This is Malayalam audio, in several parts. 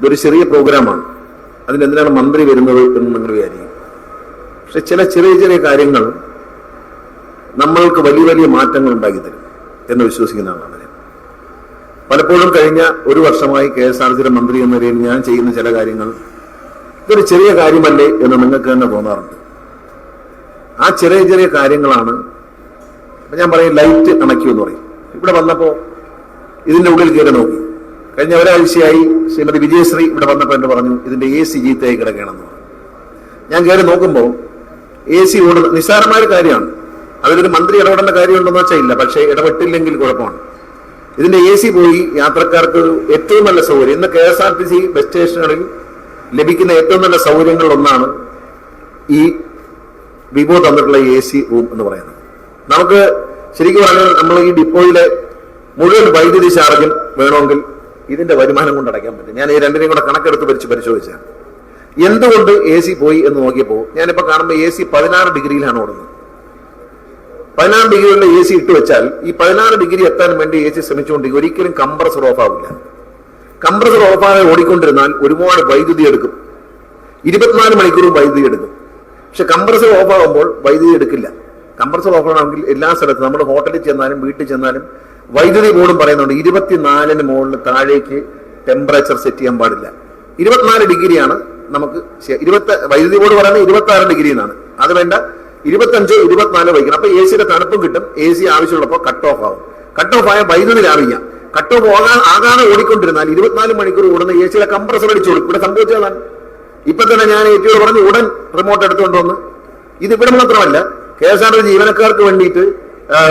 ഇതൊരു ചെറിയ പ്രോഗ്രാമാണ്. അതിനെന്തിനാണ് മന്ത്രി വരുന്നത് എന്ന് നിങ്ങൾ വിചാരിക്കും. പക്ഷെ ചില ചെറിയ ചെറിയ കാര്യങ്ങൾ നമ്മൾക്ക് വലിയ വലിയ മാറ്റങ്ങൾ ഉണ്ടാക്കി തരും എന്ന് വിശ്വസിക്കുന്ന ആളാണ് ഞാൻ. പലപ്പോഴും കഴിഞ്ഞ ഒരു വർഷമായി കെ എസ് ആർ സിയുടെ മന്ത്രി എന്ന നിലയിൽ ഞാൻ ചെയ്യുന്ന ചില കാര്യങ്ങൾ ഇതൊരു ചെറിയ കാര്യമല്ലേ എന്ന് നിങ്ങൾക്ക് തന്നെ തോന്നാറുണ്ട്. ആ ചെറിയ ചെറിയ കാര്യങ്ങളാണ് ഞാൻ പറയും ലൈറ്റ് അണയ്ക്കൂ എന്ന് പറയും. ഇവിടെ വന്നപ്പോ ഇതിന്റെ ഉള്ളിൽ കയറി നോക്കി. കഴിഞ്ഞ ഒരാഴ്ചയായി ശ്രീമതി വിജയശ്രീ ഇവിടെ വന്നപ്പോൾ എന്നെ പറഞ്ഞു ഇതിന്റെ എ സി ജീത്തയായി കിടക്കണമെന്ന് ഞാൻ കയറി നോക്കുമ്പോൾ എ സി ഓടുന്ന നിസ്സാരമായ കാര്യമാണ്. അതിലൊരു മന്ത്രി ഇടപെടേണ്ട കാര്യമുണ്ടെന്ന് വെച്ചാൽ ഇല്ല പക്ഷേ ഇടപെട്ടില്ലെങ്കിൽ കുഴപ്പമാണ്. ഇതിന്റെ എ സി പോയി യാത്രക്കാർക്ക് ഏറ്റവും നല്ല സൗകര്യം. ഇന്ന് K S R T C bus സ്റ്റേഷനുകളിൽ ലഭിക്കുന്ന ഏറ്റവും നല്ല സൗകര്യങ്ങളിൽ ഒന്നാണ് ഈ വിവോ തന്നിട്ടുള്ള എ സി റൂം എന്ന് പറയുന്നത്. നമുക്ക് ശരിക്കും പറഞ്ഞാൽ നമ്മൾ ഈ ഡിപ്പോയിലെ മുഴുവൻ വൈദ്യുതി ചാർജും വേണമെങ്കിൽ ഇതിന്റെ വരുമാനം കൊണ്ട് അടയ്ക്കാൻ പറ്റും. ഞാൻ ഈ രണ്ടിനെയും കൂടെ കണക്കെടുത്ത് വരിച്ച് പരിശോധിച്ചാണ്. എന്തുകൊണ്ട് എ സി പോയി എന്ന് നോക്കിയപ്പോൾ ഞാനിപ്പോ കാണുമ്പോൾ എ സി പതിനാറ് ഡിഗ്രിയിലാണ് ഓടുന്നത്. പതിനാറ് ഡിഗ്രിയുള്ള എ സി ഇട്ട് വെച്ചാൽ ഈ പതിനാറ് ഡിഗ്രി എത്താൻ വേണ്ടി എ സി ശ്രമിച്ചുകൊണ്ടിരിക്കും ഒരിക്കലും കംപ്രസർ ഓഫ് ആവില്ല. കംപ്രസർ ഓഫാകാതെ ഓടിക്കൊണ്ടിരുന്നാൽ ഒരുപാട് വൈദ്യുതി എടുക്കും. ഇരുപത്തിനാല് മണിക്കൂറും വൈദ്യുതി എടുക്കും. പക്ഷെ കംപ്രസർ ഓഫ് ആകുമ്പോൾ വൈദ്യുതി എടുക്കില്ല. കംപ്രസർ ഓഫ് ആണെങ്കിൽ എല്ലാ സ്ഥലത്തും നമ്മൾ ഹോട്ടലിൽ ചെന്നാലും വീട്ടിൽ ചെന്നാലും വൈദ്യുതി ബോർഡും പറയുന്നുണ്ട് ഇരുപത്തിനാലിന് മുകളിൽ താഴേക്ക് ടെമ്പറേച്ചർ സെറ്റ് ചെയ്യാൻ പാടില്ല. ഇരുപത്തിനാല് ഡിഗ്രിയാണ് നമുക്ക് ഇരുപത്തി വൈദ്യുതി ബോർഡ് പറയുന്നത് ഇരുപത്തി ആറ് ഡിഗ്രി എന്നാണ്. അത് വേണ്ട. ഇരുപത്തഞ്ച് ഇരുപത്തിനാല് വയ്ക്കണം. അപ്പൊ എ സിയുടെ തണുപ്പും കിട്ടും. എ സി ആവശ്യമുള്ളപ്പോൾ കട്ട് ഓഫ് ആവും. കട്ട് ഓഫ് ആയ വൈദ്യുതി ലാഭിക്കാം. കട്ട് ഓഫ് ആകാൻ ആകാതെ ഓടിക്കൊണ്ടിരുന്നാൽ ഇരുപത്തിനാല് മണിക്കൂർ ഓടുന്ന എ സിയുടെ കംപ്രസർ അടിച്ചു കൊടുക്കും ഇവിടെ സംഭവിച്ചതാണ് ഇപ്പൊ തന്നെ ഞാൻ ഏറ്റവും പറഞ്ഞു ഉടൻ റിമോട്ട് എടുത്തുകൊണ്ട് വന്ന് ഇത് ഇവിടെ മാത്രമല്ല കെ എസ് ആർ ടി ജീവനക്കാർക്ക് വേണ്ടിയിട്ട്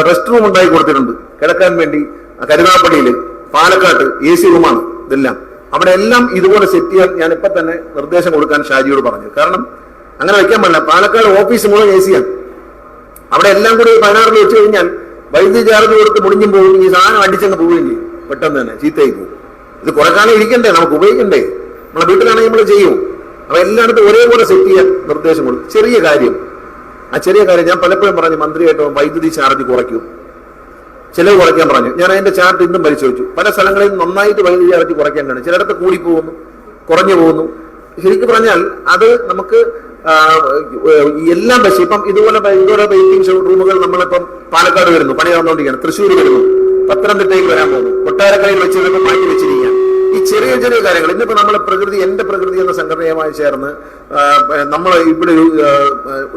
റെസ്റ്റ് റൂം ഉണ്ടാക്കി കൊടുത്തിട്ടുണ്ട്. കിടക്കാൻ വേണ്ടി കരുനാപ്പള്ളിയിൽ പാലക്കാട്ട് എ സി റൂമാണ് ഇതെല്ലാം. അവിടെ എല്ലാം ഇതുപോലെ സെറ്റ് ചെയ്യാൻ ഞാൻ ഇപ്പൊ തന്നെ നിർദ്ദേശം കൊടുക്കാൻ ഷാജിയോട് പറഞ്ഞു. കാരണം അങ്ങനെ വെക്കാൻ പാടില്ല. പാലക്കാട് ഓഫീസ് മുഴുവൻ എ സിയാണ് അവിടെ എല്ലാം കൂടി പതിനാറിൽ വെച്ച് കഴിഞ്ഞാൽ വൈദ്യുതി ചാർജ് കൊടുത്ത് മുടിഞ്ഞും പോകും. ഈ സാധനം അടിച്ചങ്ങ് പോവുകയും ചെയ്യും പെട്ടെന്ന് തന്നെ ചീത്തയായി പോകും. ഇത് കുറെ കാലം ഇരിക്കണ്ടേ? നമുക്ക് ഉപയോഗിക്കണ്ടേ? നമ്മളെ വീട്ടിലാണെങ്കിൽ നമ്മൾ ചെയ്യും. അപ്പൊ എല്ലായിടത്തും ഒരേപോലെ സെറ്റ് ചെയ്യാൻ നിർദ്ദേശം കൊടുക്കും. ചെറിയ കാര്യം. ആ ചെറിയ കാര്യം ഞാൻ പലപ്പോഴും പറഞ്ഞു മന്ത്രിയായിട്ട് വൈദ്യുതി ചാർജ് കുറയ്ക്കും. ചിലവ് കുറയ്ക്കാൻ പറഞ്ഞു. ഞാൻ അതിന്റെ ചാർട്ട് ഇന്നും പരിശോധിച്ചു. പല സ്ഥലങ്ങളിൽ നന്നായിട്ട് വൈദ്യുതി ചാർജ് കുറയ്ക്കാൻ കാണും ചിലയിടത്ത് കൂടി പോകുന്നു കുറഞ്ഞു പോകുന്നു. ശരിക്കും പറഞ്ഞാൽ അത് നമുക്ക് എല്ലാം പക്ഷേ ഇപ്പം ഇതുപോലെ ഇതുപോലെ വെയിറ്റിംഗ് റൂമുകൾ നമ്മളിപ്പം പാലക്കാട് വരുന്നു പണി നടന്നുകൊണ്ടിരിക്കുകയാണ് തൃശ്ശൂർ വരുന്നു പത്തനംതിട്ടയിൽ വരാൻ പോകുന്നു കൊട്ടാരക്കരയിൽ വെച്ച് ചിലപ്പോൾ മാറ്റി വെച്ചിരിക്കുകയാണ്. ഈ ചെറിയ ചെറിയ കാര്യങ്ങൾ ഇന്നിപ്പോൾ നമ്മൾ പ്രകൃതി എന്റെ പ്രകൃതി എന്ന സംഘടനയുമായി ചേർന്ന് നമ്മൾ ഇവിടെ ഒരു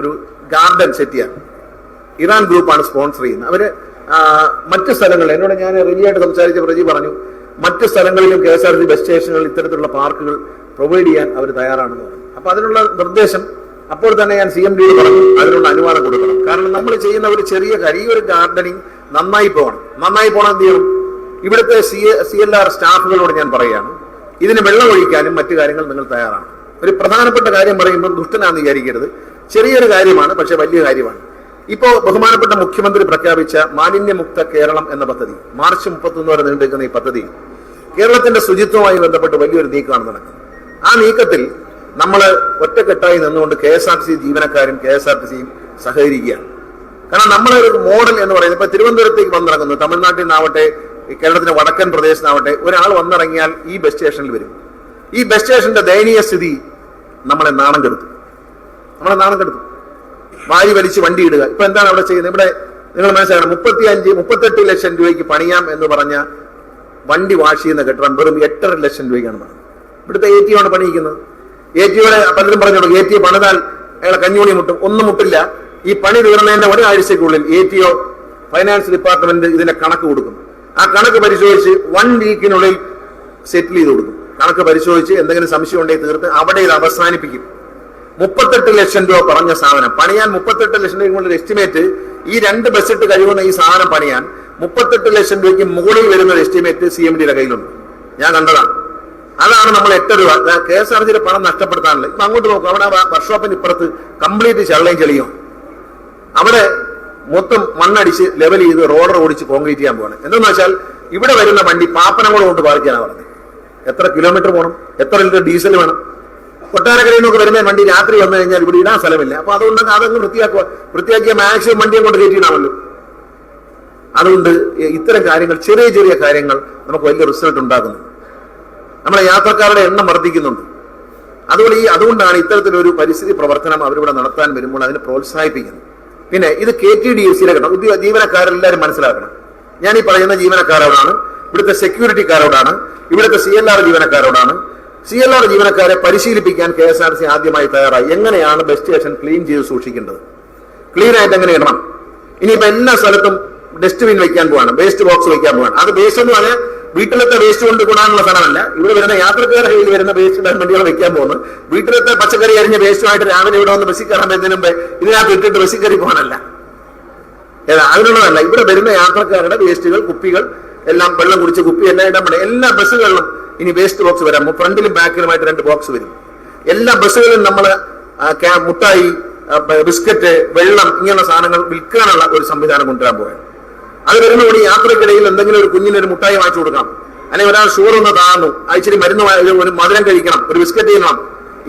ഒരു ഗാർഡൻ സെറ്റ് ചെയ്യാൻ ഇറാൻ ഗ്രൂപ്പാണ് സ്പോൺസർ ചെയ്യുന്നത്. അവർ മറ്റ് സ്ഥലങ്ങളിൽ എന്നോട് ഞാൻ റിജിയായിട്ട് സംസാരിച്ച പ്രജി പറഞ്ഞു മറ്റു സ്ഥലങ്ങളിലും K S R T bus സ്റ്റേഷനുകളിൽ ഇത്തരത്തിലുള്ള പാർക്കുകൾ പ്രൊവൈഡ് ചെയ്യാൻ അവർ തയ്യാറാണെന്ന് പറഞ്ഞു. അപ്പൊ അതിനുള്ള നിർദ്ദേശം അപ്പോൾ തന്നെ ഞാൻ സി എം ഡിയോട് പറഞ്ഞു അതിനുള്ള അനുവാദം കൊടുക്കണം. കാരണം നമ്മൾ ചെയ്യുന്ന ഒരു ചെറിയ കാര്യം ഈ ഒരു ഗാർഡനിങ് നന്നായി പോകണം. നന്നായി പോകണം എന്ത് ചെയ്യണം? ഇവിടുത്തെ സി സി എൽ ആർ സ്റ്റാഫുകളോട് ഞാൻ പറയുകയാണ് ഇതിന് വെള്ളം ഒഴിക്കാനും മറ്റു കാര്യങ്ങൾ നിങ്ങൾ തയ്യാറാണ്. ഒരു പ്രധാനപ്പെട്ട കാര്യം പറയുമ്പോൾ ദുഷ്ടനാന്ന് വിചാരിക്കരുത്. ചെറിയൊരു കാര്യമാണ് പക്ഷെ വലിയ കാര്യമാണ്. ഇപ്പോ ബഹുമാനപ്പെട്ട മുഖ്യമന്ത്രി പ്രഖ്യാപിച്ച മാലിന്യമുക്ത കേരളം എന്ന പദ്ധതി മാർച്ച് മുപ്പത്തൊന്ന് വരെ നീണ്ടിരിക്കുന്ന ഈ പദ്ധതി കേരളത്തിന്റെ ശുചിത്വവുമായി ബന്ധപ്പെട്ട് വലിയൊരു നീക്കമാണ് നടക്കുന്നത്. ആ നീക്കത്തിൽ നമ്മൾ ഒറ്റക്കെട്ടായി നിന്നുകൊണ്ട് K S R T C ജീവനക്കാരും കെ എസ് ആർ ടി സിയും സഹകരിക്കുകയാണ്. കാരണം നമ്മളെ ഒരു മോഡൽ എന്ന് പറയുന്നത് ഇപ്പൊ തിരുവനന്തപുരത്തേക്ക് വന്നിറങ്ങുന്നു. തമിഴ്നാട്ടിൽ നിന്നാവട്ടെ കേരളത്തിന്റെ വടക്കൻ പ്രദേശത്താവട്ടെ ഒരാൾ വന്നിറങ്ങിയാൽ ഈ ബസ് സ്റ്റേഷനിൽ വരും. ഈ ബസ് സ്റ്റേഷന്റെ ദയനീയ സ്ഥിതി നമ്മളെ നാണം കെടുത്തു. നമ്മളെ നാണം കെടുത്തു. വാരി വലിച്ച് വണ്ടി ഇടുക. ഇപ്പൊ എന്താണ് അവിടെ ചെയ്യുന്നത്? ഇവിടെ നിങ്ങൾ മനസ്സിലാക്കണം മുപ്പത്തി അഞ്ച് മുപ്പത്തെട്ട് ലക്ഷം രൂപയ്ക്ക് പണിയാം എന്ന് പറഞ്ഞ വണ്ടി വാഷ് ചെയ്യുന്ന കെട്ടിടം വെറും എട്ടര ലക്ഷം രൂപയ്ക്കാണ് പറഞ്ഞത് ഇവിടുത്തെ എ ടി ആണ് പണിയിക്കുന്നത്. എ ടി പലരും പറഞ്ഞോളൂ എ ടി പണിതാൽ അയാളെ കഞ്ഞൂണി മുട്ടും. ഒന്നും മുട്ടില്ല. ഈ പണി തീർന്നതിന്റെ ഒരാഴ്ചക്കുള്ളിൽ A T O finance department ഇതിന്റെ കണക്ക് കൊടുക്കും. ആ കണക്ക് പരിശോധിച്ച് വൺ വീക്കിനുള്ളിൽ സെറ്റിൽ ചെയ്ത് കൊടുക്കും. കണക്ക് പരിശോധിച്ച് എന്തെങ്കിലും സംശയം ഉണ്ടെങ്കിൽ തീർത്ത് അവിടെ ഇത് അവസാനിപ്പിക്കും. മുപ്പത്തെട്ട് ലക്ഷം രൂപ പറഞ്ഞ സാധനം. പണിയാൻ മുപ്പത്തെട്ട് ലക്ഷം രൂപ എസ്റ്റിമേറ്റ് ഈ രണ്ട് ബസ്സിട്ട് കഴിയുന്ന ഈ സാധനം പണിയാൻ മുപ്പത്തെട്ട് ലക്ഷം രൂപയ്ക്ക് മുകളിൽ വരുന്ന ഒരു എസ്റ്റിമേറ്റ് സി എം ഡിയുടെ കയ്യിലുണ്ട്. ഞാൻ കണ്ടതാണ്. അതാണ് നമ്മൾ എട്ട് രൂപ കെ എസ് ആർ ജിയുടെ പണം നഷ്ടപ്പെടുത്താനുള്ളത്. ഇപ്പൊ അങ്ങോട്ട് നോക്കും. അവിടെ വർക്ക്ഷോപ്പിന് ഇപ്പുറത്ത് കംപ്ലീറ്റ് ചള്ളയും ചെളിയും അവിടെ മൊത്തം മണ്ണടിച്ച് ലെവൽ ചെയ്ത് റോഡർ ഓടിച്ച് കോൺക്രീറ്റ് ചെയ്യാൻ പോകണം എന്തെന്ന് വെച്ചാൽ ഇവിടെ വരുന്ന വണ്ടി പാപ്പനങ്ങളും കൊണ്ട് പാർക്ക് ചെയ്യാനാണ് പറഞ്ഞത്. എത്ര കിലോമീറ്റർ പോകണം എത്ര ലിറ്റർ ഡീസൽ വേണം? കൊട്ടാരക്കരയിൽ നിന്നൊക്കെ വരുന്ന വണ്ടി രാത്രി വന്നു കഴിഞ്ഞാൽ ഇവിടെ ഇടാൻ സ്ഥലമില്ല. അപ്പൊ അതുകൊണ്ട് അതങ്ങ് വൃത്തിയാക്കുക. വൃത്തിയാക്കിയ മാക്സിമം വണ്ടിയെ കൊണ്ട് കയറ്റിയിടാമല്ലോ അതുകൊണ്ട് ഇത്തരം കാര്യങ്ങൾ ചെറിയ ചെറിയ കാര്യങ്ങൾ നമുക്ക് വലിയ റിസൾട്ട് ഉണ്ടാക്കുന്നു. നമ്മളെ യാത്രക്കാരുടെ എണ്ണം വർദ്ധിക്കുന്നുണ്ട്. അതുകൊണ്ട് ഈ അതുകൊണ്ടാണ് ഇത്തരത്തിലൊരു പരിസ്ഥിതി പ്രവർത്തനം അവരിവിടെ നടത്താൻ വരുമ്പോൾ അതിനെ പ്രോത്സാഹിപ്പിക്കുന്നത്. പിന്നെ ഇത് കെ ടി ഡി എഫ് സിയിലെ കിട്ടണം ജീവനക്കാരെല്ലാവരും മനസ്സിലാക്കണം. ഞാൻ ഈ പറയുന്ന ജീവനക്കാരോടാണ് ഇവിടുത്തെ സെക്യൂരിറ്റിക്കാരോടാണ് ഇവിടുത്തെ സി എൽ ആർ ജീവനക്കാരോടാണ് സി എൽ ആർ ജീവനക്കാരെ പരിശീലിപ്പിക്കാൻ കെ എസ് ആർ സി ആദ്യമായി തയ്യാറായി. എങ്ങനെയാണ് ബസ് സ്റ്റേഷൻ ക്ലീൻ ചെയ്ത് സൂക്ഷിക്കേണ്ടത്? ക്ലീൻ ആയിട്ട് എങ്ങനെ ഇടണം? ഇനിയിപ്പോ എല്ലാ സ്ഥലത്തും ഡസ്റ്റ്ബിൻ വെക്കാൻ പോവാണ്. വേസ്റ്റ് ബോക്സ് വെക്കാൻ പോവാണ്. അത് വേസ്റ്റ് എന്ന് പറഞ്ഞാൽ വീട്ടിലത്തെ വേസ്റ്റ് കൊണ്ട് കൂടാനുള്ള സ്ഥലമല്ല. ഇവിടെ വരുന്ന യാത്രക്കാരുടെ കയ്യിൽ വരുന്ന വേസ്റ്റ് വേണ്ടിയാണ് വെക്കാൻ പോകുന്നു വീട്ടിലത്തെ പച്ചക്കറി അരിഞ്ഞ വേസ്റ്റുമായിട്ട് രാവിലെ ഇവിടെ വന്ന് ബസ്സിൽ കയറാൻ വരുന്നതിന് മുമ്പ് ഇതിനകത്ത് ഇട്ടിട്ട് ബസ്സിൽ കയറി പോകാനല്ല. ഏതാ അതിനുള്ളതല്ല. ഇവിടെ വരുന്ന യാത്രക്കാരുടെ വേസ്റ്റുകൾ കുപ്പികൾ എല്ലാം വെള്ളം കുടിച്ച കുപ്പി എല്ലാം ഇടാൻ എല്ലാ ബസ്സുകളിലും ഇനി വേസ്റ്റ് ബോക്സ് വരാം. ഫ്രണ്ടിലും ബാക്കിലുമായിട്ട് രണ്ട് ബോക്സ് വരും. എല്ലാ ബസ്സുകളിലും നമ്മൾ മുട്ടായി ബിസ്ക്കറ്റ് വെള്ളം ഇങ്ങനെയുള്ള സാധനങ്ങൾ വിൽക്കാനുള്ള ഒരു സംവിധാനം കൊണ്ടുവരാൻ പോവുകയാണ് അത് വരുന്നതോടെ യാത്രക്കിടയിൽ എന്തെങ്കിലും ഒരു കുഞ്ഞിന് ഒരു മുട്ടായി വാങ്ങിച്ചു കൊടുക്കാം അല്ലെങ്കിൽ ഒരാൾ ഷുഗർ ഒന്ന് താന്നു അയച്ചിരി മരുന്ന് ഒരു മധുരം കഴിക്കണം ഒരു ബിസ്ക്കറ്റ് ചെയ്യണം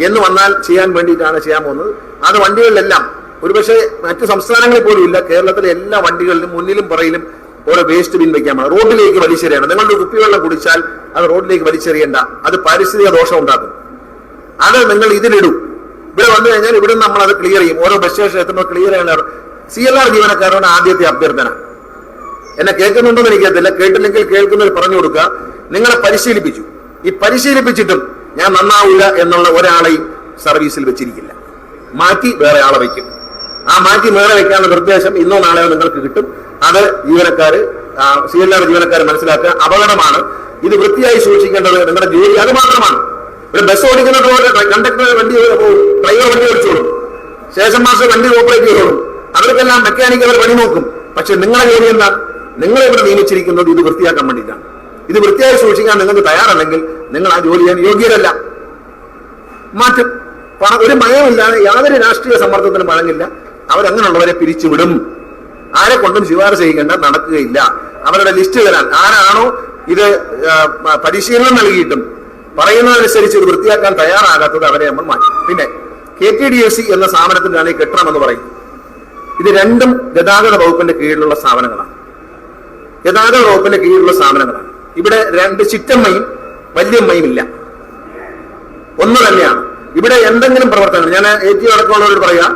എന്ന് വന്നാൽ ചെയ്യാൻ വേണ്ടിയിട്ടാണ് ചെയ്യാൻ പോകുന്നത്. അത് വണ്ടികളിലെല്ലാം ഒരുപക്ഷെ മറ്റു സംസ്ഥാനങ്ങളിൽ പോലും ഇല്ല. കേരളത്തിലെ എല്ലാ വണ്ടികളിലും മുന്നിലും പുറയിലും ഓരോ വേസ്റ്റ് ബിൻ വെക്കാൻ പാടില്ല റോഡിലേക്ക് വലിച്ചെറിയണം. നിങ്ങളുടെ കുപ്പിവെള്ളം കുടിച്ചാൽ അത് റോഡിലേക്ക് വലിച്ചെറിയണ്ട. അത് പാരിസ്ഥിതിക ദോഷം ഉണ്ടാക്കും. അത് നിങ്ങൾ ഇതിലിടും. ഇവിടെ വന്നു കഴിഞ്ഞാൽ ഇവിടെ നമ്മൾ അത് ക്ലിയർ ചെയ്യും. ഓരോ ബസ് സ്റ്റേഷൻ എത്തുമ്പോൾ ക്ലിയർ ചെയ്യാൻ സി എൽ ആർ ജീവനക്കാരോട് ആദ്യത്തെ അഭ്യർത്ഥന. എന്നെ കേൾക്കുന്നുണ്ടെന്ന് എനിക്കത്തില്ല കേട്ടില്ലെങ്കിൽ കേൾക്കുന്നവർ പറഞ്ഞു കൊടുക്കുക. നിങ്ങളെ പരിശീലിപ്പിച്ചു. ഈ പരിശീലിപ്പിച്ചിട്ടും ഞാൻ നന്നാവില്ല എന്നുള്ള ഒരാളെയും സർവീസിൽ വെച്ചിരിക്കില്ല. മാറ്റി വേറെ ആളെ വയ്ക്കും. ആ മാറ്റി മേളെ വെക്കാനുള്ള നിർദ്ദേശം ഇന്നോ നാളെയോ നിങ്ങൾക്ക് കിട്ടും. അത് ജീവനക്കാര് സി എൽ ആർ ജീവനക്കാർ മനസ്സിലാക്കുക. അപകടമാണ്. ഇത് വൃത്തിയായി സൂക്ഷിക്കേണ്ടത് നിങ്ങളുടെ ജോലി അത് മാത്രമാണ്. ഒരു ബസ് ഓടിക്കുന്ന പോലെ കണ്ടക്ടർ വണ്ടി ഡ്രൈവർ വണ്ടി ഓടിച്ചോളും ശേഷം മാസം വണ്ടി ഓപ്പറേറ്റ് ചെയ്തോളും അവർക്കെല്ലാം മെക്കാനിക് അവർ പണി നോക്കും. പക്ഷെ നിങ്ങളെ ജോലി എന്താണ് നിങ്ങളെ ഇവിടെ നിയമിച്ചിരിക്കുന്നത് ഇത് വൃത്തിയാക്കാൻ വേണ്ടിയിട്ടാണ്. ഇത് വൃത്തിയായി സൂക്ഷിക്കാൻ നിങ്ങൾക്ക് തയ്യാറല്ലെങ്കിൽ നിങ്ങൾ ആ ജോലി ചെയ്യാൻ യോഗ്യരല്ല. മാറ്റും. ഒരു മയമില്ലാതെ യാതൊരു രാഷ്ട്രീയ സമ്മർദ്ദത്തിനും വഴങ്ങില്ല. അവരങ്ങനെയുള്ളവരെ പിരിച്ചുവിടും. ആരെ കൊണ്ടും ശുപാർശ ചെയ്യേണ്ട നടക്കുകയില്ല. അവരുടെ ലിസ്റ്റ് തരാൻ. ആരാണോ ഇത് പരിശീലനം നൽകിയിട്ടും പറയുന്നതനുസരിച്ച് ഇത് വൃത്തിയാക്കാൻ തയ്യാറാകാത്തത് അവരെ നമ്മൾ മാറ്റി. പിന്നെ K T D S C എന്ന സ്ഥാപനത്തിനാണ് ഈ കെട്ടണം എന്ന് പറയും ഇത് രണ്ടും ഗതാഗത വകുപ്പിന്റെ കീഴിലുള്ള സ്ഥാപനങ്ങളാണ്. ഗതാഗത വകുപ്പിന്റെ കീഴിലുള്ള സ്ഥാപനങ്ങളാണ്. ഇവിടെ രണ്ട് ചിറ്റമ്മയും വല്യമ്മയും ഇല്ല. ഒന്ന് തന്നെയാണ്. ഇവിടെ എന്തെങ്കിലും പ്രവർത്തനങ്ങൾ ഞാൻ എ ടി അടക്കമുള്ളവരോട് പറയാം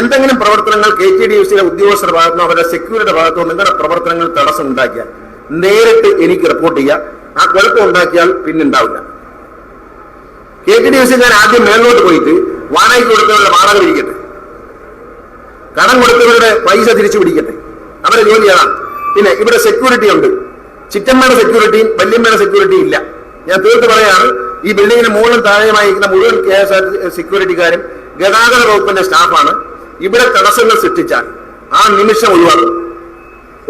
എന്തെങ്കിലും പ്രവർത്തനങ്ങൾ കെ ടി ഡി യു സിയിലെ ഉദ്യോഗസ്ഥരുടെ ഭാഗത്തുനിന്നോ അവരുടെ സെക്യൂരിറ്റിയുടെ ഭാഗത്തോ നിങ്ങളുടെ പ്രവർത്തനങ്ങൾ തടസ്സം ഉണ്ടാക്കിയാൽ നേരിട്ട് എനിക്ക് റിപ്പോർട്ട് ചെയ്യാം. ആ കുഴപ്പം ഉണ്ടാക്കിയാൽ പിന്നെ ഉണ്ടാവില്ല K T D U C ഞാൻ ആദ്യം മേലോട്ട് പോയിട്ട് വാടകയ്ക്ക് കൊടുത്തവരുടെ വാടക പിരിക്കട്ടെ. കടം കൊടുത്തവരുടെ പൈസ തിരിച്ചു പിടിക്കട്ടെ. അവരെ ജോലി അതാണ് പിന്നെ ഇവിടെ സെക്യൂരിറ്റി ഉണ്ട്. ചിറ്റമ്മയുടെ സെക്യൂരിറ്റിയും വല്യമ്മയുടെ സെക്യൂരിറ്റിയും ഇല്ല. ഞാൻ തീർത്ത് പറയാണ് ഈ ബിൽഡിങ്ങിന് മുകളിലും താഴെയുമായിരിക്കുന്ന മുഴുവൻ കെ എസ് ആർ സെക്യൂരിറ്റിക്കാരും ഗതാഗത വകുപ്പിന്റെ സ്റ്റാഫാണ് ഇവിടെ തടസ്സങ്ങൾ സൃഷ്ടിച്ചാൽ ആ നിമിഷം ഒഴിവാക്കും.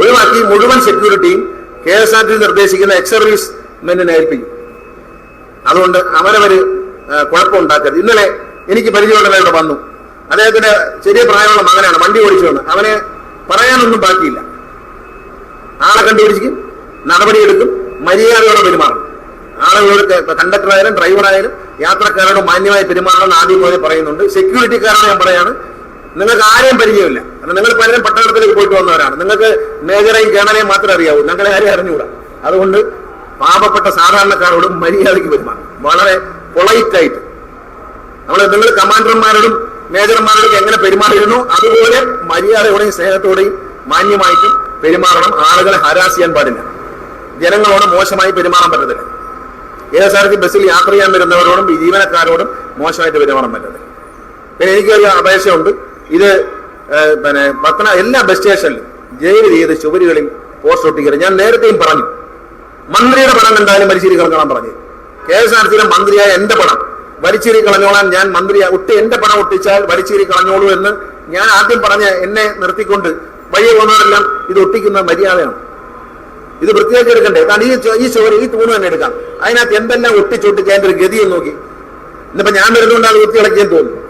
ഒഴിവാക്കി മുഴുവൻ സെക്യൂരിറ്റിയും കെ എസ് ആർ ടി നിർദ്ദേശിക്കുന്ന എക്സ് സർവീസ് മെന്നിനെ ഏൽപ്പിക്കും അതുകൊണ്ട് അവരവര് കുഴപ്പമുണ്ടാക്കരുത്. ഇന്നലെ എനിക്ക് പരിചയമുള്ള ഇവിടെ വന്നു. അദ്ദേഹത്തിന്റെ ചെറിയ പ്രായമുള്ള മകനാണ് വണ്ടി ഓടിച്ചു വന്ന്. അവനെ പറയാനൊന്നും ബാക്കിയില്ല. ആളെ കണ്ടുപിടിച്ചിരിക്കും നടപടിയെടുക്കും മര്യാദയോടെ പെരുമാറും. ആളുകളോട് കണ്ടക്ടറായാലും ഡ്രൈവറായാലും യാത്രക്കാരോട് മാന്യമായി പെരുമാറണമെന്ന് ആദ്യം മുതലേ പറയുന്നുണ്ട്. സെക്യൂരിറ്റിക്കാരോട് ഞാൻ പറയാണ് നിങ്ങൾക്ക് ആരെയും പരിചയമില്ല. കാരണം നിങ്ങൾ പലരും പട്ടണത്തിലേക്ക് പോയിട്ട് വന്നവരാണ്. നിങ്ങൾക്ക് മേജറേയും കേണറേയും മാത്രമേ അറിയാവൂ. ഞങ്ങളെ ആരെയും അറിഞ്ഞുകൂടാ. അതുകൊണ്ട് പാപപ്പെട്ട സാധാരണക്കാരോടും മര്യാദയ്ക്ക് പെരുമാറും. വളരെ പൊളൈറ്റ് ആയിട്ട്. നമ്മൾ നിങ്ങൾ കമാൻഡർമാരോടും മേജർമാരോടും എങ്ങനെ പെരുമാറിയിരുന്നു? അതുപോലെ മര്യാദയോടെയും സ്നേഹത്തോടെയും മാന്യമായിട്ടും പെരുമാറണം. ആളുകളെ ഹരാസ് ചെയ്യാൻ പാടില്ല. ജനങ്ങളോട് മോശമായി പെരുമാറാൻ പറ്റത്തില്ല. ഏത് സ്ഥലത്ത് ബസ്സിൽ യാത്ര ചെയ്യാൻ വരുന്നവരോടും ജീവനക്കാരോടും മോശമായിട്ട് പെരുമാറാൻ പറ്റത്തില്ല. പിന്നെ എനിക്കൊരു അപേക്ഷയുണ്ട്. ഇത് പിന്നെ പത്തന എല്ലാ ബസ് സ്റ്റേഷനിലും ജയിൽ ചെയ്ത് ചുവരുകളിൽ പോസ്റ്റ് ഒട്ടിക്കരുത് ഞാൻ നേരത്തെയും പറഞ്ഞു. മന്ത്രിയുടെ പണം എന്തായാലും വലിച്ചിരി കളഞ്ഞോളാൻ പറഞ്ഞു കെ എസ് ആർ സിയിലെ മന്ത്രിയായ എന്റെ പണം വലിച്ചിരി കളഞ്ഞോളാൻ ഞാൻ മന്ത്രി ഒട്ടി എന്റെ പണം ഒട്ടിച്ചാൽ വലിച്ചിരി കളഞ്ഞോളൂ എന്ന് ഞാൻ ആദ്യം പറഞ്ഞ എന്നെ നിർത്തിക്കൊണ്ട് വഴി പോകുന്നവരെല്ലാം ഇത് ഒട്ടിക്കുന്ന മര്യാദയാണ്. ഇത് വൃത്തിയാക്കി എടുക്കണ്ടേ? കാരണം ഈ ഈ ചോര ഈ തൂണ് തന്നെ എടുക്കാം. അതിനകത്ത് എന്തെല്ലാം ഒട്ടിച്ചൊട്ടിച്ച് അതിന്റെ ഒരു ഗതിയും നോക്കി. ഇന്നിപ്പോ ഞാൻ വരുന്നുകൊണ്ട് അത് വൃത്തിയിളക്കിയെന്ന് തോന്നുന്നു.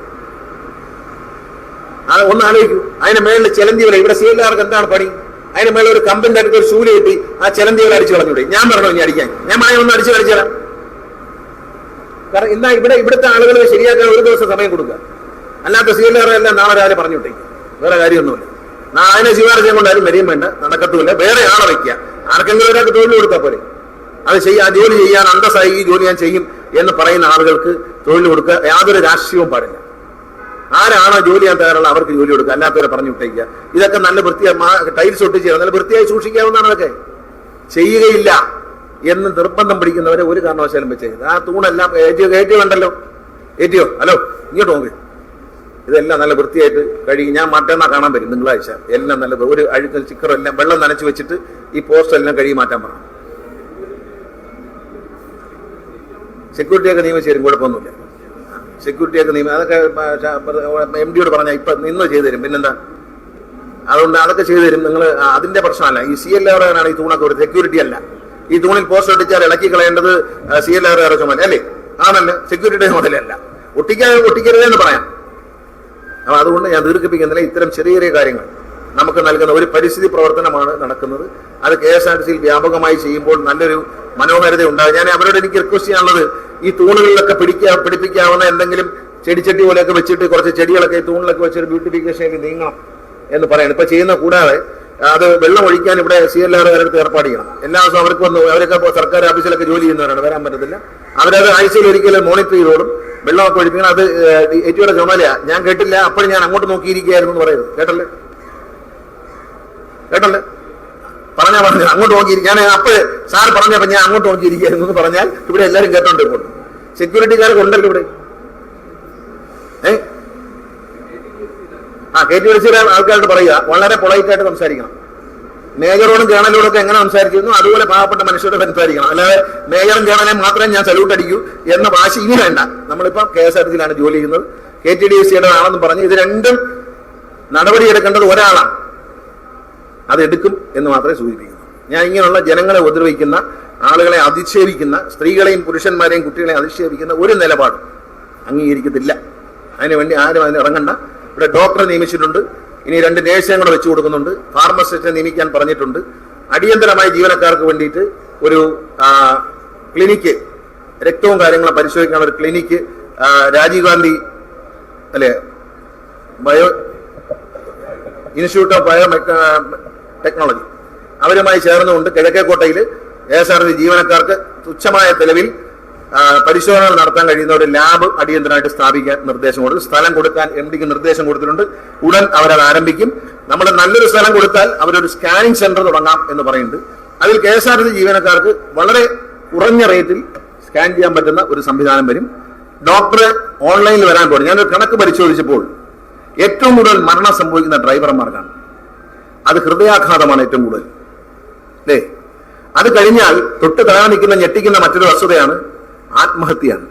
ഒന്ന് ആലോചിക്കൂ. അതിന് മേളിൽ ചിലന്തി വല ഇവിടെ സീലാർക്ക് എന്താണ് പണി? അതിന് മേളിൽ ഒരു കമ്പിന്റെ അടുത്ത് ഒരു ശൂല കിട്ടി ആ ചിലന്തി വല അടിച്ചു കളഞ്ഞൂടെ. ഞാൻ പറഞ്ഞോ ഇനി അടിക്കാൻ? ഞാൻ പറയാൻ ഒന്ന് അടിച്ചു കളിച്ചാലാം കാരണം ഇന്നാ ഇവിടെ ഇവിടുത്തെ ആളുകൾ ശരിയാക്കാൻ ഒരു ദിവസം സമയം കൊടുക്കുക. അല്ലാത്ത സീലുകാരെല്ലാം നാളെ രാവിലെ പറഞ്ഞു വിട്ടേക്കും. വേറെ കാര്യമൊന്നുമില്ല. നാളെ അതിനെ ശിവാർജയം കൊണ്ട് ആരും വരികയും വേണ്ട. നടക്കത്തുമില്ല. വേറെ ആളെ വയ്ക്കുക. ആർക്കെങ്കിലും ഒരാൾക്ക് തൊഴിൽ കൊടുത്താൽ പോലെ അത് ചെയ്യാ ജോലി ചെയ്യാൻ അന്തസ്സായി ഈ ജോലി ഞാൻ ചെയ്യും എന്ന് പറയുന്ന ആളുകൾക്ക് തൊഴിൽ കൊടുക്കുക യാതൊരു രാഷ്ട്രീയവും പാടില്ല. ആരാണോ ജോലി ചെയ്യാൻ തയ്യാറുള്ള അവർക്ക് ജോലി കൊടുക്കുക. അല്ലാത്തവരെ പറഞ്ഞു വിട്ടേക്കുക. ഇതൊക്കെ നല്ല വൃത്തിയായി ടൈൽസ് ഒട്ടി ചെയ്യണം നല്ല വൃത്തിയായി സൂക്ഷിക്കാവുന്നതാണ് അതൊക്കെ. ചെയ്യുകയില്ല എന്ന് നിർബന്ധം പിടിക്കുന്നവരെ ഒരു കാരണവശാലും വെച്ചേക്കുന്നത് ആ തൂണെല്ലാം കയറ്റിയോ ഉണ്ടല്ലോ ഏറ്റിയോ? ഹലോ ഇങ്ങോട്ട് നോക്ക്. ഇതെല്ലാം നല്ല വൃത്തിയായിട്ട് കഴുകി ഞാൻ മറ്റന്നാ കാണാൻ വരും തിങ്കളാഴ്ച. എല്ലാം നല്ല ഒരു അഴുക്കൽ ചിക്കറും എല്ലാം വെള്ളം നനച്ച് വെച്ചിട്ട് ഈ പോസ്റ്റർ എല്ലാം കഴുകി മാറ്റാൻ പറഞ്ഞു സെക്യൂരിറ്റിയൊക്കെ നിയമിച്ചു തരും കുഴപ്പമൊന്നുമില്ല. സെക്യൂരിറ്റിയൊക്കെ നിയമം. അതൊക്കെ എം ഡിയോട് പറഞ്ഞാൽ ഇപ്പൊ നിന്ന് ചെയ്തു തരും പിന്നെന്താ? അതുകൊണ്ട് അതൊക്കെ ചെയ്തു തരും നിങ്ങൾ അതിന്റെ പ്രശ്നമല്ല. ഈ സി എൽ ആറാണ് ഈ തൂണൊക്കെ ഒരു സെക്യൂരിറ്റി അല്ല. ഈ തൂണിൽ പോസ്റ്റർ ഒട്ടിച്ചാൽ ഇളക്കി കളയേണ്ടത് സി എൽ ആർ ചുമതല അല്ലേ? ആണല്ലോ? സെക്യൂരിറ്റിയുടെ ചുമതലയല്ല ഒട്ടിക്കാൻ ഒട്ടിക്കരുതെന്ന് പറയാം. അപ്പൊ അതുകൊണ്ട് ഞാൻ ദീർഘിപ്പിക്കുന്നില്ല. ഇത്തരം ചെറിയ ചെറിയ കാര്യങ്ങൾ. നമുക്ക് നൽകുന്ന ഒരു പരിസ്ഥിതി പ്രവർത്തനമാണ് നടക്കുന്നത്. അത് കെ എസ് ആർ ടി സിയിൽ വ്യാപകമായി ചെയ്യുമ്പോൾ നല്ലൊരു മനോഹാരിത ഉണ്ടാകും. ഞാൻ അവരോട് എനിക്ക് റിക്വസ്റ്റ് ചെയ്യാനുള്ളത് ഈ തൂണുകളിലൊക്കെ പിടിക്കാ പിടിപ്പിക്കാവുന്ന എന്തെങ്കിലും ചെടിച്ചട്ടി പോലെയൊക്കെ വെച്ചിട്ട് കുറച്ച് ചെടികളൊക്കെ തൂണിലൊക്കെ വെച്ചൊരു ബ്യൂട്ടിഫിക്കേഷനിലേക്ക് നീങ്ങണം എന്ന് പറയണം. ഇപ്പൊ ചെയ്യുന്ന കൂടാതെ അത് വെള്ളം ഒഴിക്കാൻ ഇവിടെ സി എൽ ആർ അടുത്ത് ഏർപ്പാട് ചെയ്യണം. എല്ലാ ദിവസവും അവർക്ക് വന്ന് അവരൊക്കെ സർക്കാർ ഓഫീസിലൊക്കെ ജോലി ചെയ്യുന്നവരാണ് വരാൻ പറ്റത്തില്ല. അവരത് ആഴ്ചയിൽ ഒരിക്കലും മോണിറ്റർ ചെയ്തോളും. വെള്ളമൊക്കെ ഒഴിപ്പിക്കണം. അത് എറ്റിയുടെ ചുമതലയാ. ഞാൻ കേട്ടില്ല. അപ്പോഴും ഞാൻ അങ്ങോട്ട് നോക്കിയിരിക്കുകയായിരുന്നു എന്ന് പറയുന്നത് കേട്ടല്ലേ? കേട്ടല്ലേ പറഞ്ഞാ പറഞ്ഞു. അങ്ങോട്ട് നോക്കിയിരിക്കും ഞാൻ അപ്പോഴ് സാർ പറഞ്ഞപ്പോ ഞാൻ അങ്ങോട്ട് നോക്കിയിരിക്കുന്നു എന്ന് പറഞ്ഞാൽ ഇവിടെ എല്ലാരും കേട്ടോണ്ട് ഇപ്പോൾ സെക്യൂരിറ്റിക്കാരൊക്കെ ഉണ്ടല്ലോ ഇവിടെ. ഏ? ആ കെ ടി എസ് ആൾക്കാരോട് പറയുക. വളരെ പൊളൈറ്റ് ആയിട്ട് സംസാരിക്കണം. മേജറോടും കേണലോടും ഒക്കെ എങ്ങനെ സംസാരിക്കുന്നു? അതുപോലെ പാവപ്പെട്ട മനുഷ്യരോട് സംസാരിക്കണം. അല്ലാതെ മേജറും കേണലും മാത്രമേ ഞാൻ സല്യൂട്ട് അടിക്കൂ എന്ന വാശി ഇനി വേണ്ട. നമ്മളിപ്പോ കെ എസ് ആർ ടിയിലാണ് ജോലി ചെയ്യുന്നത്. കെ ടി ഡി എസ് സിയുടെ ആണെന്ന് പറഞ്ഞ് ഇത് രണ്ടും നടപടിയെടുക്കേണ്ടത് ഒരാളാണ്. അത് എടുക്കും എന്ന് മാത്രമേ സൂചിപ്പിക്കുന്നു. ഞാൻ ഇങ്ങനെയുള്ള ജനങ്ങളെ ഉപദ്രവിക്കുന്ന ആളുകളെ അധിക്ഷേപിക്കുന്ന സ്ത്രീകളെയും പുരുഷന്മാരെയും കുട്ടികളെയും അധിക്ഷേപിക്കുന്ന ഒരു നിലപാടും അംഗീകരിക്കത്തില്ല. അതിനുവേണ്ടി ആരും അതിന് ഇറങ്ങണ്ട. ഇവിടെ ഡോക്ടറെ നിയമിച്ചിട്ടുണ്ട്. ഇനി രണ്ട് നേഴ്സിനെ കൂടെ വെച്ചു കൊടുക്കുന്നുണ്ട്. ഫാർമസിസ്റ്റിനെ നിയമിക്കാൻ പറഞ്ഞിട്ടുണ്ട്. അടിയന്തരമായി ജീവനക്കാർക്ക് വേണ്ടിയിട്ട് ഒരു ക്ലിനിക്ക് രക്തവും കാര്യങ്ങളും പരിശോധിക്കാൻ ഒരു ക്ലിനിക്ക് രാജീവ് ഗാന്ധി അല്ലെ bio institute of bio technology അവരുമായി ചേർന്നുകൊണ്ട് കിഴക്കേക്കോട്ടയിൽ കെ എസ് ആർ സി ജീവനക്കാർക്ക് തുച്ഛമായ ആ, പരിശോധനകൾ നടത്താൻ കഴിയുന്ന ഒരു ലാബ് അടിയന്തരമായിട്ട് സ്ഥാപിക്കാൻ നിർദ്ദേശം കൊടുത്തു. സ്ഥലം കൊടുക്കാൻ എം ഡിക്ക് നിർദ്ദേശം കൊടുത്തിട്ടുണ്ട്. ഉടൻ അവരത് ആരംഭിക്കും. നമ്മൾ നല്ലൊരു സ്ഥലം കൊടുത്താൽ അവരൊരു സ്കാനിംഗ് സെന്റർ തുടങ്ങാം എന്ന് പറയുന്നുണ്ട്. അതിൽ കെ എസ് ആർ സി ജീവനക്കാർക്ക് വളരെ കുറഞ്ഞ റേറ്റിൽ സ്കാൻ ചെയ്യാൻ പറ്റുന്ന ഒരു സംവിധാനം വരും. ഡോക്ടർ ഓൺലൈനിൽ വരാൻ പോകും ഞാനൊരു കണക്ക് പരിശോധിച്ചപ്പോൾ ഏറ്റവും കൂടുതൽ മരണം സംഭവിക്കുന്ന ഡ്രൈവർമാർക്കാണ് അത് ഹൃദയാഘാതമാണ് ഏറ്റവും കൂടുതൽ. അല്ലേ അത് കഴിഞ്ഞാൽ തൊട്ട് താഴെ നിൽക്കുന്ന ഞെട്ടിക്കുന്ന മറ്റൊരു വസ്തുതയാണ് ആത്മഹത്യയാണ്.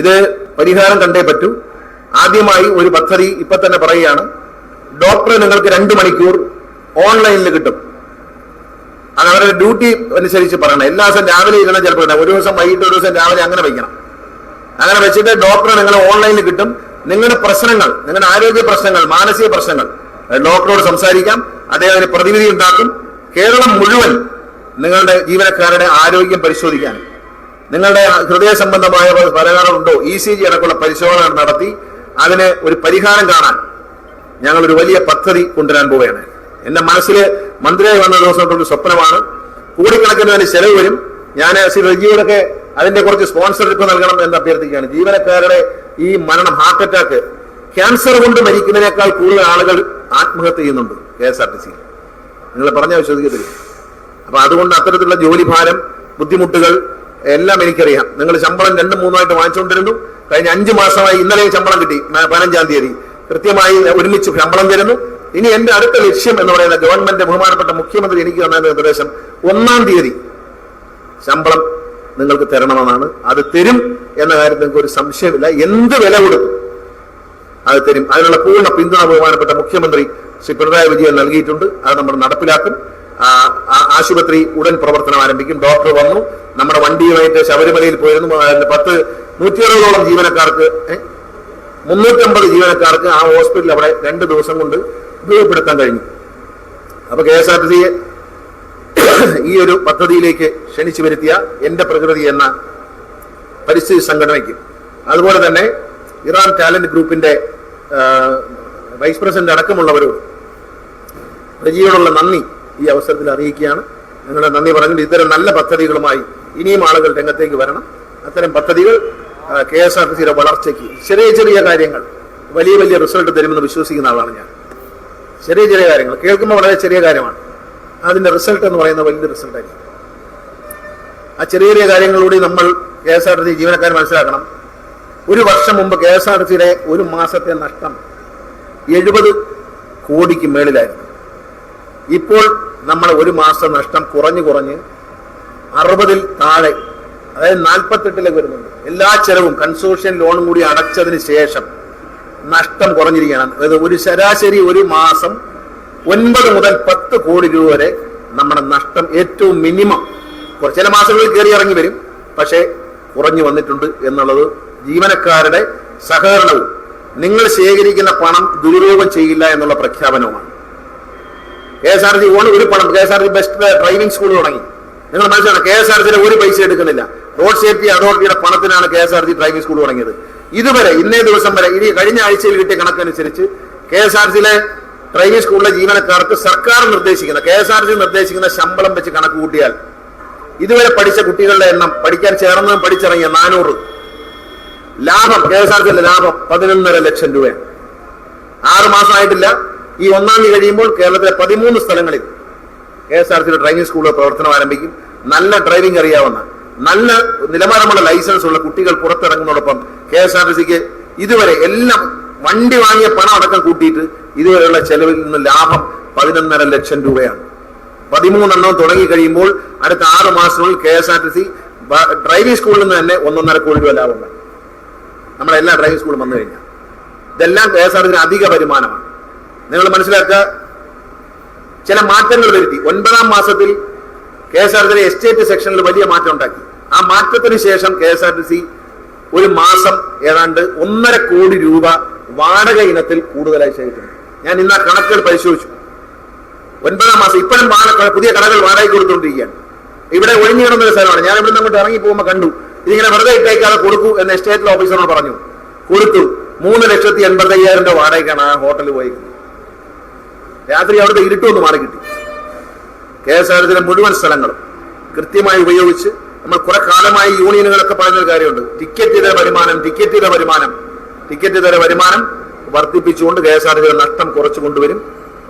ഇത് പരിഹാരം കണ്ടേ പറ്റൂ. ആദ്യമായി ഒരു പദ്ധതി ഇപ്പൊ തന്നെ പറയുകയാണ് ഡോക്ടറെ നിങ്ങൾക്ക് രണ്ട് മണിക്കൂർ ഓൺലൈനിൽ കിട്ടും. അത് അവരുടെ ഡ്യൂട്ടി അനുസരിച്ച് പറയണം. എല്ലാ ദിവസം രാവിലെ ഇരുന്ന ചിലപ്പോൾ ഒരു ദിവസം വൈകിട്ട് ഒരു ദിവസം രാവിലെ അങ്ങനെ വയ്ക്കണം. അങ്ങനെ വെച്ചിട്ട് ഡോക്ടറെ നിങ്ങൾ ഓൺലൈനിൽ കിട്ടും. നിങ്ങളുടെ പ്രശ്നങ്ങൾ നിങ്ങളുടെ ആരോഗ്യ പ്രശ്നങ്ങൾ മാനസിക പ്രശ്നങ്ങൾ ഡോക്ടറോട് സംസാരിക്കാം. അദ്ദേഹം അതിന് പ്രതിനിധി ഉണ്ടാക്കും. കേരളം മുഴുവൻ നിങ്ങളുടെ ജീവനക്കാരുടെ ആരോഗ്യം പരിശോധിക്കാൻ. നിങ്ങളുടെ ഹൃദയ സംബന്ധമായ പലകാരമുണ്ടോ? ഇ സി ജി അടക്കമുള്ള പരിശോധന നടത്തി അതിന് ഒരു പരിഹാരം കാണാൻ ഞങ്ങൾ ഒരു വലിയ പദ്ധതി കൊണ്ടുവരാൻ പോവുകയാണ്. എന്റെ മനസ്സിൽ മന്ത്രിയായി വന്ന ദിവസം ഒരു സ്വപ്നമാണ്. കോടിക്കണക്കിന് അതിന് ചെലവ് വരും. ഞാൻ ശ്രീ റജിയോടൊക്കെ അതിന്റെ കുറച്ച് സ്പോൺസർഷിപ്പ് നൽകണം എന്ന് അഭ്യർത്ഥിക്കുകയാണ്. ജീവനക്കാരുടെ ഈ മരണം ഹാർട്ട് അറ്റാക്ക്. ക്യാൻസർ കൊണ്ട് മരിക്കുന്നതിനേക്കാൾ കൂടുതൽ ആളുകൾ ആത്മഹത്യ ചെയ്യുന്നുണ്ട് K S R T C. നിങ്ങൾ പറഞ്ഞാൽ വിശ്വസിക്കത്തില്ല. അപ്പൊ അതുകൊണ്ട് അത്തരത്തിലുള്ള ജോലിഭാരം ബുദ്ധിമുട്ടുകൾ എല്ലാം എനിക്കറിയാം. നിങ്ങൾ ശമ്പളം രണ്ടും മൂന്നായിട്ട് വാങ്ങിച്ചുകൊണ്ടിരുന്നു. കഴിഞ്ഞ അഞ്ചു മാസമായി ഇന്നലെ ശമ്പളം കിട്ടി പതിനഞ്ചാം തീയതി. കൃത്യമായി ഒരുമിച്ച് ശമ്പളം തരുന്നു. ഇനി എന്റെ അടുത്ത ലക്ഷ്യം എന്ന് പറയുന്ന ഗവൺമെന്റ് ബഹുമാനപ്പെട്ട മുഖ്യമന്ത്രി എനിക്ക് തന്ന നിർദ്ദേശം ഒന്നാം തീയതി ശമ്പളം നിങ്ങൾക്ക് തരണമെന്നാണ്. അത് തരും എന്ന കാര്യത്തിൽ നിങ്ങൾക്ക് ഒരു സംശയമില്ല. എന്ത് വില കൊടുക്കും? അത് തരും. അതിനുള്ള പൂർണ പിന്തുണ ബഹുമാനപ്പെട്ട മുഖ്യമന്ത്രി ശ്രീ പിണറായി വിജയൻ നൽകിയിട്ടുണ്ട്. അത് നമ്മൾ നടപ്പിലാക്കും. ആശുപത്രി ഉടൻ പ്രവർത്തനം ആരംഭിക്കും. ഡോക്ടർ വന്നു. നമ്മുടെ വണ്ടിയുമായിട്ട് ശബരിമലയിൽ പോയിരുന്നു. പത്ത് നൂറ്റി അറുപതോളം ജീവനക്കാർക്ക് മുന്നൂറ്റമ്പത് ജീവനക്കാർക്ക് ആ ഹോസ്പിറ്റൽ അവിടെ രണ്ട് ദിവസം കൊണ്ട് ഉപയോഗപ്പെടുത്താൻ കഴിഞ്ഞു. അപ്പൊ കെ എസ് ആർ ടി സിയെ ഈ ഒരു പദ്ധതിയിലേക്ക് ക്ഷണിച്ചു വരുത്തിയ എന്റെ പ്രകൃതി എന്ന പരിസ്ഥിതി സംഘടനയ്ക്ക്. അതുപോലെ തന്നെ ഇറാൻ ടാലന്റ് ഗ്രൂപ്പിന്റെ വൈസ് പ്രസിഡന്റ് അടക്കമുള്ളവരോട് റജിയോടുള്ള നന്ദി ഈ അവസരത്തിൽ അറിയിക്കുകയാണ്. നിങ്ങളുടെ നന്ദി പറഞ്ഞിട്ട് ഇത്തരം നല്ല പദ്ധതികളുമായി ഇനിയും ആളുകൾ രംഗത്തേക്ക് വരണം. അത്തരം പദ്ധതികൾ കെ എസ് ആർ ടി സിയുടെ വളർച്ചയ്ക്ക് ചെറിയ ചെറിയ കാര്യങ്ങൾ വലിയ വലിയ റിസൾട്ട് തരുമെന്ന് വിശ്വസിക്കുന്ന ആളാണ് ഞാൻ. ചെറിയ ചെറിയ കാര്യങ്ങൾ കേൾക്കുമ്പോൾ വളരെ ചെറിയ കാര്യമാണ്. അതിന്റെ റിസൾട്ട് എന്ന് പറയുന്ന വലിയ റിസൾട്ടായിരിക്കും. ആ ചെറിയ ചെറിയ കാര്യങ്ങളിലൂടെ നമ്മൾ K S R T C ജീവനക്കാർ മനസ്സിലാക്കണം. ഒരു വർഷം മുമ്പ് കെ എസ് ആർ സിയുടെ ഒരു മാസത്തെ നഷ്ടം എഴുപത് കോടിക്ക് മേളിലായിരുന്നു. ഇപ്പോൾ നമ്മൾ ഒരു മാസം നഷ്ടം കുറഞ്ഞു കുറഞ്ഞ് അറുപതിൽ താഴെ അതായത് നാൽപ്പത്തെട്ടിലേക്ക് വരുന്നുണ്ട്. എല്ലാ ചെലവും കൺസോഷ്യൻ ലോണും കൂടി അടച്ചതിന് ശേഷം നഷ്ടം കുറഞ്ഞിരിക്കുകയാണ്. അതായത് ഒരു ശരാശരി ഒരു മാസം ഒൻപത് മുതൽ പത്ത് കോടി രൂപ വരെ നമ്മുടെ നഷ്ടം ഏറ്റവും മിനിമം. ചില മാസങ്ങളിൽ കയറി ഇറങ്ങി വരും പക്ഷേ കുറഞ്ഞു വന്നിട്ടുണ്ട് എന്നുള്ളത് ജീവനക്കാരുടെ സഹകരണവും നിങ്ങൾ ശേഖരിക്കുന്ന പണം ദുരുപയോഗം ചെയ്യില്ല എന്നുള്ള പ്രഖ്യാപനവുമാണ്. K S R T on ഒരു പണം K S R T best driving school തുടങ്ങി. നിങ്ങൾ മനസ്സിലാണ് കെ എസ് ആർ ടിയുടെ ഒരു പൈസ എടുക്കുന്നില്ല. റോഡ് സേഫ്റ്റി അതോറിറ്റിയുടെ പണത്തിനാണ് K S R T driving school തുടങ്ങിയത്. ഇതുവരെ ഇന്നേ ദിവസം വരെ ഇനി കഴിഞ്ഞ ആഴ്ചയിൽ കിട്ടിയ കണക്കനുസരിച്ച് കെ എസ് ആർ ടിയിലെ ഡ്രൈവിംഗ് സ്കൂളിലെ ജീവനക്കാർക്ക് സർക്കാർ നിർദ്ദേശിക്കുന്ന കെ എസ് ആർ ടി നിർദ്ദേശിക്കുന്ന ശമ്പളം വെച്ച് കണക്ക് കൂട്ടിയാൽ ഇതുവരെ പഠിച്ച കുട്ടികളുടെ എണ്ണം പഠിക്കാൻ ചേർന്നതും പഠിച്ചിറങ്ങിയ നാനൂറ് ലാഭം കെ എസ് ആർ ടിയുടെ ലാഭം പതിനൊന്നര ലക്ഷം രൂപയാണ് ആറ് മാസമായിട്ടില്ല. ഈ ഒന്നാം തീയതി കഴിയുമ്പോൾ കേരളത്തിലെ പതിമൂന്ന് സ്ഥലങ്ങളിൽ കെ എസ് ആർ സിയുടെ ഡ്രൈവിംഗ് സ്കൂൾ പ്രവർത്തനം ആരംഭിക്കും. നല്ല ഡ്രൈവിംഗ് അറിയാവുന്ന നല്ല നിലവാരമുള്ള ലൈസൻസ് ഉള്ള കുട്ടികൾ പുറത്തിറങ്ങുന്നതോടൊപ്പം കെ എസ് ആർ ടി സിക്ക് ഇതുവരെ എല്ലാം വണ്ടി വാങ്ങിയ പണം അടക്കം കൂട്ടിയിട്ട് ഇതുവരെയുള്ള ചെലവിൽ നിന്ന് ലാഭം പതിനൊന്നര ലക്ഷം രൂപയാണ്. പതിമൂന്നെണ്ണം തുടങ്ങി കഴിയുമ്പോൾ അടുത്ത ആറ് മാസത്തിനുള്ളിൽ K S R T C driving സ്കൂളിൽ നിന്ന് തന്നെ ഒന്നൊന്നര കോടി രൂപ ലാഭം നമ്മുടെ എല്ലാ ഡ്രൈവിംഗ് സ്കൂളും വന്നു കഴിഞ്ഞാൽ ഇതെല്ലാം കെ എസ് ആർ ടിന് അധിക വരുമാനമാണ്. നിങ്ങൾ മനസ്സിലാക്കുക? ചില മാറ്റങ്ങൾ വരുത്തി. ഒൻപതാം മാസത്തിൽ K S R T estate സെക്ഷനിൽ വലിയ മാറ്റം ഉണ്ടാക്കി. ആ മാറ്റത്തിന് ശേഷം K S R T C ഒരു മാസം ഏതാണ്ട് ഒന്നര കോടി രൂപ വാടക ഇനത്തിൽ കൂടുതലായി ശേഖരിക്കുന്നു ഞാൻ ഇന്ന് ആ കണക്കുകൾ പരിശോധിച്ചു. ഒൻപതാം മാസം ഇപ്പോഴും പുതിയ കടകൾ വാടകയ്ക്ക് കൊടുത്തുകൊണ്ടിരിക്കുകയാണ്. ഇവിടെ ഒഴിഞ്ഞു കിടന്നൊരു സ്ഥലമാണ്. ഞാൻ ഇവിടുന്ന് അങ്ങോട്ട് ഇറങ്ങി പോകുമ്പോൾ കണ്ടു. ഇതിങ്ങനെ വെറുതെ ഇട്ടേക്കാതെ കൊടുക്കൂ എന്ന് എസ്റ്റേറ്റ് ഓഫീസറോട് പറഞ്ഞു. കൊടുത്തു. മൂന്ന് ലക്ഷത്തി എൺപത്തി അയ്യായിരം രൂപ വാടകയ്ക്കാണ് ആ ഹോട്ടലിൽ പോയി രാത്രി അവിടുത്തെ ഇരുട്ടൊന്ന് മാറി കിട്ടി. കെ എസ് ആർ മുഴുവൻ സ്ഥലങ്ങളും കൃത്യമായി ഉപയോഗിച്ച് നമ്മൾ കുറെ കാലമായി യൂണിയനുകളൊക്കെ പറഞ്ഞൊരു കാര്യമുണ്ട്. ടിക്കറ്റ് ഇതര വരുമാനം ടിക്കറ്റ് ഇതര വരുമാനം ടിക്കറ്റ് ഇതര വരുമാനം വർദ്ധിപ്പിച്ചുകൊണ്ട് കെ എസ് ആർ നഷ്ടം കുറച്ചു കൊണ്ടുവരും.